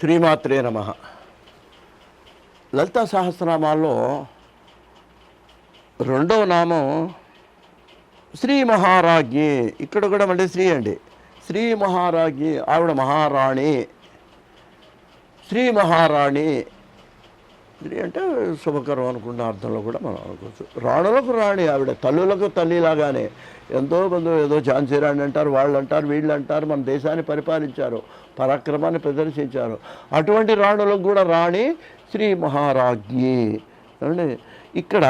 శ్రీమాత్రే నమ. లలితా సహస్రనామాల్లో రెండవ నామం శ్రీ మహారాజ్ఞి ఇక్కడ కూడా మళ్ళీ శ్రీ అండి. శ్రీ మహారాజ్ఞి ఆవిడ మహారాణి. శ్రీ మహారాణి. స్త్రీ అంటే శుభకరం అనుకున్న అర్థంలో కూడా మనం అనుకోవచ్చు. రాణులకు రాణి ఆవిడ తల్లులకు తల్లిలాగానే ఎంతో మంది ఏదో ఝాన్సీ రాణి అంటారు వాళ్ళు అంటారు వీళ్ళు అంటారు మన దేశాన్ని పరిపాలించారు పరాక్రమాన్ని ప్రదర్శించారు. అటువంటి రాణులకు కూడా రాణి శ్రీ మహారాజ్ఞి. అండి ఇక్కడ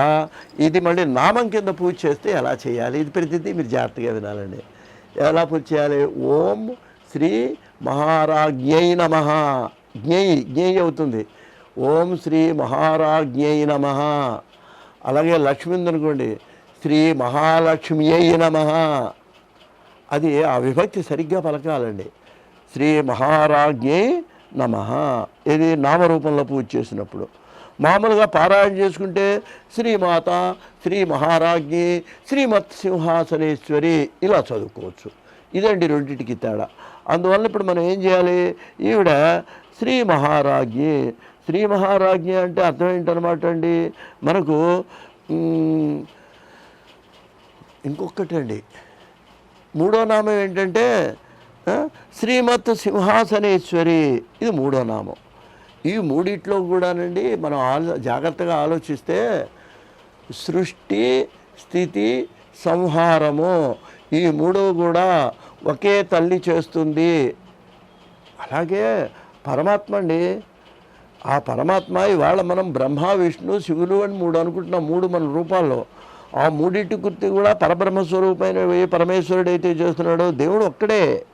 ఇది మళ్ళీ నామం కింద పూజ చేస్తే ఎలా చేయాలి? ఇది ప్రతిదీ మీరు జాగ్రత్తగా వినాలండి. ఎలా పూజ చేయాలి? ఓం శ్రీ మహారాజ్ఞై నమ. జ్ఞై జ్ఞై అవుతుంది. ఓం శ్రీ మహారాజ్ఞై నమ. అలాగే లక్ష్మి ఉందనుకోండి శ్రీ మహాలక్ష్మ్యై నమ. అది ఆ విభక్తి సరిగ్గా పలకాలండి. శ్రీ మహారాజ్ఞై నమ. ఇది నామరూపంలో పూజ చేసినప్పుడు. మామూలుగా పారాయణ చేసుకుంటే శ్రీమాత శ్రీ మహారాజ్ఞి శ్రీమత్ సింహాసనేశ్వరి ఇలా చదువుకోవచ్చు. ఇదండి రెండింటికి తేడా. అందువల్ల ఇప్పుడు మనం ఏం చేయాలి? ఈవిడ శ్రీ మహారాజ్ఞి శ్రీ మహారాజ్ఞి అంటే అర్థం ఏంటనమాట అండి మనకు ఇంకొకటండి మూడో నామం ఏంటంటే శ్రీమత్ సింహాసనేశ్వరి. ఇది మూడో నామం. ఈ మూడిట్లో కూడానండి మనం ఆలో జాగ్రత్తగా ఆలోచిస్తే సృష్టి స్థితి సంహారము ఈ మూడు కూడా ఒకే తల్లి చేస్తుంది. అలాగే పరమాత్మ అండి ఆ పరమాత్మ ఇవాళ మనం బ్రహ్మ విష్ణు శివులు అని మూడు అనుకుంటున్నాం. మూడు మన రూపాల్లో. ఆ మూడింటి గుర్తి కూడా పరబ్రహ్మ స్వరూపమైన ఏ పరమేశ్వరుడు అయితే చేస్తున్నాడో దేవుడు ఒక్కడే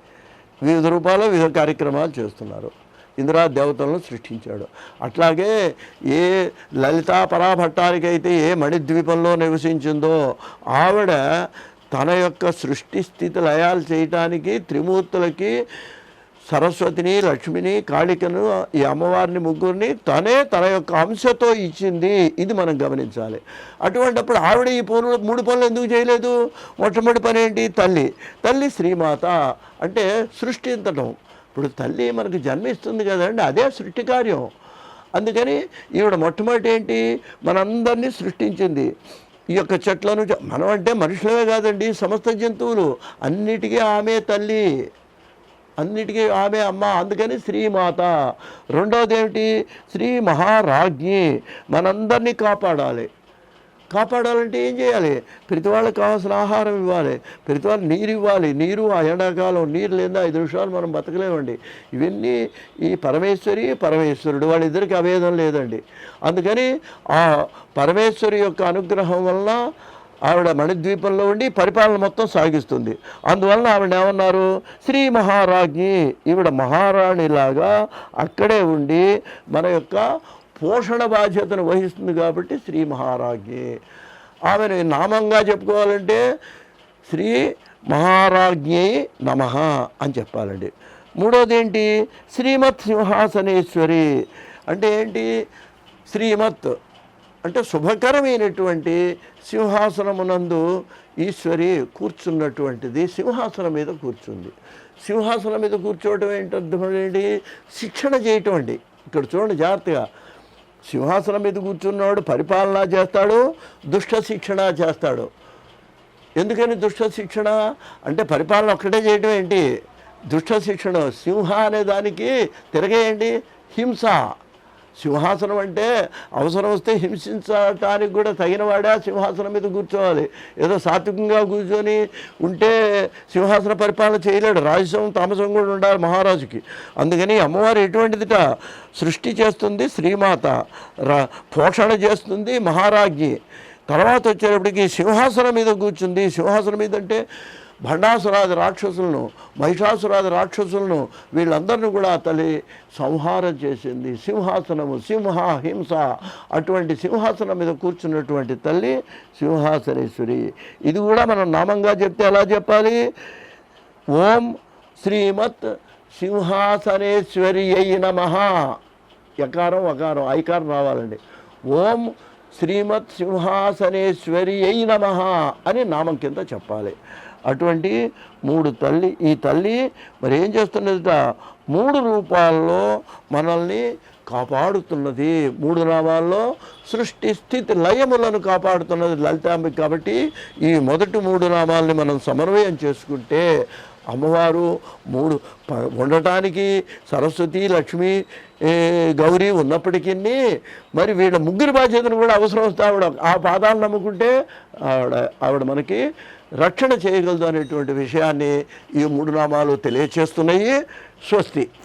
వివిధ రూపాల్లో వివిధ కార్యక్రమాలు చేస్తున్నారు. ఇందిరా దేవతలను సృష్టించాడు. అట్లాగే ఏ లలితా పరాభట్టానికైతే ఏ మణిద్వీపంలో నివసించిందో ఆవిడ తన యొక్క సృష్టి స్థితి లయాలు చేయటానికి త్రిమూర్తులకి సరస్వతిని లక్ష్మిని కాళికను ఈ అమ్మవారిని ముగ్గురిని తనే తన యొక్క అంశతో ఇచ్చింది. ఇది మనం గమనించాలి. అటువంటిప్పుడు ఆవిడ ఈ పనులు మూడు పనులు ఎందుకు చేయలేదు? మొట్టమొదటి పని ఏంటి? తల్లి. తల్లి శ్రీమాత అంటే సృష్టించడం ఇప్పుడు తల్లి మనకు జన్మిస్తుంది కదండి అదే సృష్టి కార్యం. అందుకని ఈవిడ మొట్టమొదటి ఏంటి? మనందరినీ సృష్టించింది. ఈ యొక్క చెట్లను మనం అంటే మనుషులమే కాదండి సమస్త జంతువులు. అన్నిటికీ ఆమె తల్లి. అన్నిటికీ ఆమె అమ్మ. అందుకని శ్రీమాత రెండవది ఏమిటి? శ్రీ మహారాజ్ఞి మనందరినీ కాపాడాలి. కాపాడాలంటే ఏం చేయాలి? ప్రతి వాళ్ళకి కావాల్సిన ఆహారం ఇవ్వాలి. ప్రతి వాళ్ళు నీరు ఇవ్వాలి. నీరు ఆ ఎండాకాలం నీరు లేదా ఐదు నిమిషాలు మనం బతకలేమండి. ఇవన్నీ ఈ పరమేశ్వరి పరమేశ్వరుడు వాళ్ళిద్దరికి అభేదం లేదండి. అందుకని ఆ పరమేశ్వరి యొక్క అనుగ్రహం వల్ల ఆవిడ మణిద్వీపంలో ఉండి పరిపాలన మొత్తం సాగిస్తుంది. అందువలన ఆవిడ ఏమన్నారు? శ్రీ మహారాజ్ఞి ఈవిడ మహారాణిలాగా అక్కడే ఉండి మన యొక్క పోషణ బాధ్యతను వహిస్తుంది కాబట్టి శ్రీ మహారాజ్ఞి. ఆమెను నామంగా చెప్పుకోవాలంటే శ్రీ మహారాజ్ఞై నమ అని చెప్పాలండి. మూడోది ఏంటి శ్రీమత్ సింహాసనేశ్వరి. అంటే ఏంటి? శ్రీమత్ అంటే శుభకరమైనటువంటి సింహాసనమునందు ఈశ్వరి కూర్చున్నటువంటిది సింహాసనం మీద కూర్చుంది. సింహాసనం మీద కూర్చోవటం ఏంటి అర్థమండి శిక్షణ చేయటం అండి. ఇక్కడ చూడండి జాగ్రత్తగా. సింహాసనం మీద కూర్చున్నాడు పరిపాలన చేస్తాడు దుష్ట శిక్షణ చేస్తాడు. ఎందుకని దుష్ట శిక్షణ? అంటే పరిపాలన ఒక్కటే చేయటం ఏంటి? దుష్ట శిక్షణ. సింహ అనే దానికి తిరగేయండి. హింస. సింహాసనం అంటే అవసరం వస్తే హింసించటానికి కూడా తగినవాడే ఆ సింహాసనం మీద కూర్చోవాలి. ఏదో సాత్వికంగా కూర్చొని ఉంటే సింహాసన పరిపాలన చేయలేడు. రాజసం తామసం కూడా ఉండాలి మహారాజుకి. అందుకని అమ్మవారు ఎటువంటిదిట? సృష్టి చేస్తుంది శ్రీమాత పోషణ చేస్తుంది మహారాజ్ఞి. తర్వాత వచ్చేటప్పటికి సింహాసనం మీద కూర్చుంది. సింహాసనం మీద అంటే భండాసురాది రాక్షసులను మహిషాసురాది రాక్షసులను వీళ్ళందరినీ కూడా తల్లి సంహారం చేసింది. సింహాసనము సింహ హింస అటువంటి సింహాసనం మీద కూర్చున్నటువంటి తల్లి సింహాసనేశ్వరి. ఇది కూడా మనం నామంగా చెప్తే ఎలా చెప్పాలి? ఓం శ్రీమత్ సింహాసనేశ్వరి అయి నమ. యకారం వకారం ఐకారం రావాలండి. ఓం శ్రీమత్ సింహాసనేశ్వరి అయి నమ అని నామం కింద చెప్పాలి. అటువంటి మూడు తల్లి ఈ తల్లి మరి ఏం చేస్తున్నదిట? మూడు రూపాల్లో మనల్ని కాపాడుతున్నది. మూడు నామాల్లో సృష్టి స్థితి లయములను కాపాడుతున్నది లలితాంబిక కాబట్టి ఈ మొదటి మూడు నామాల్ని మనం సమన్వయం చేసుకుంటే అమ్మవారు మూడు ప- ఉండటానికి సరస్వతి లక్ష్మి గౌరీ ఉన్నప్పటికీ మరి వీళ్ళ ముగ్గురి బాధ్యతను కూడా అవసరం వస్తే ఆవిడ ఆ పాదాలు నమ్ముకుంటే ఆవిడ ఆవిడ మనకి రక్షణ చేయగలదు అనేటువంటి విషయాన్ని ఈ మూడు నామాలు తెలియచేస్తున్నాయి. స్వస్తి.